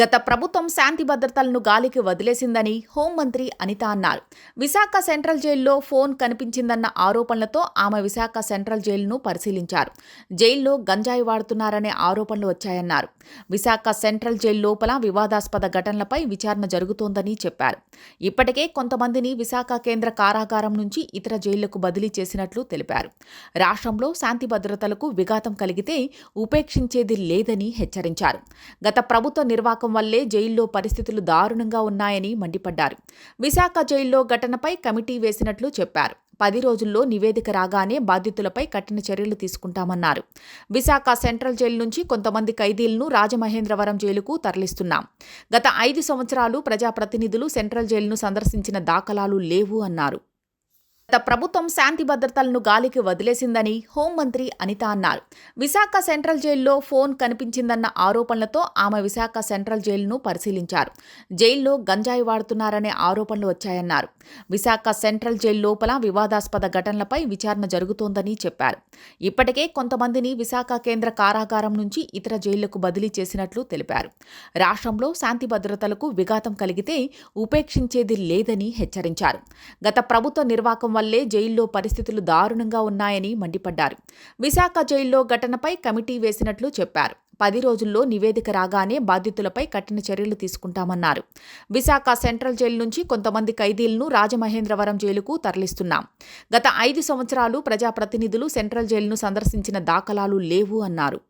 గత ప్రభుత్వం శాంతి భద్రతలను గాలికి వదిలేసిందని హోంమంత్రి అనిత అన్నారు. విశాఖ సెంట్రల్ జైల్లో ఫోన్ కనిపించిందన్న ఆరోపణలతో ఆమె విశాఖ సెంట్రల్ జైలును పరిశీలించారు. జైల్లో గంజాయి వాడుతున్నారనే ఆరోపణలు వచ్చాయన్నారు. విశాఖ సెంట్రల్ జైలు లోపల వివాదాస్పద ఘటనలపై విచారణ జరుగుతోందని చెప్పారు. ఇప్పటికే కొంతమందిని విశాఖ కేంద్ర కారాగారం నుంచి ఇతర జైళ్ళకు బదిలీ చేసినట్లు తెలిపారు. రాష్ట్రంలో శాంతి భద్రతలకు విఘాతం కలిగితే ఉపేక్షించేది లేదని హెచ్చరించారు. గత ప్రభుత్వ నిర్వాహ వల్లే జైల్లో పరిస్థితులు దారుణంగా ఉన్నాయని మండిపడ్డారు. విశాఖ జైల్లో ఘటనపై కమిటీ వేసినట్లు చెప్పారు. పది రోజుల్లో నివేదిక రాగానే బాధితులపై కఠిన చర్యలు తీసుకుంటామన్నారు. విశాఖ సెంట్రల్ జైలు నుంచి కొంతమంది ఖైదీలను రాజమహేంద్రవరం జైలుకు తరలిస్తున్నాం. గత ఐదు సంవత్సరాలు ప్రజాప్రతినిధులు సెంట్రల్ జైలును సందర్శించిన దాఖలాలు లేవు అన్నారు. ప్రభుత్వం శాంతి భద్రతలను గాలికి వదిలేసిందని హోంమంత్రి అనిత అన్నారు. విశాఖ సెంట్రల్ జైల్లో ఫోన్ కనిపించిందన్న ఆరోపణలతో ఆమె విశాఖ సెంట్రల్ జైలును పరిశీలించారు. జైల్లో గంజాయి వాడుతున్నారనే ఆరోపణలు వచ్చాయన్నారు. విశాఖ సెంట్రల్ జైలు లోపల వివాదాస్పద ఘటనలపై విచారణ జరుగుతోందని చెప్పారు. ఇప్పటికే కొంతమందిని విశాఖ కేంద్ర కారాగారం నుంచి ఇతర జైళ్ళకు బదిలీ చేసినట్లు తెలిపారు. రాష్ట్రంలో శాంతి భద్రతలకు విఘాతం కలిగితే ఉపేక్షించేది లేదని హెచ్చరించారు. గత ప్రభుత్వ నిర్వాహకం వల్లే జైల్లో పరిస్థితులు దారుణంగా ఉన్నాయని మండిపడ్డారు. విశాఖ జైల్లో ఘటనపై కమిటీ వేసినట్లు చెప్పారు. పది రోజుల్లో నివేదిక రాగానే బాధితులపై కఠిన చర్యలు తీసుకుంటామన్నారు. విశాఖ సెంట్రల్ జైలు నుంచి కొంతమంది ఖైదీలను రాజమహేంద్రవరం జైలుకు తరలిస్తున్నాం. గత ఐదు సంవత్సరాలు ప్రజాప్రతినిధులు సెంట్రల్ జైలును సందర్శించిన దాఖలాలు లేవు అన్నారు.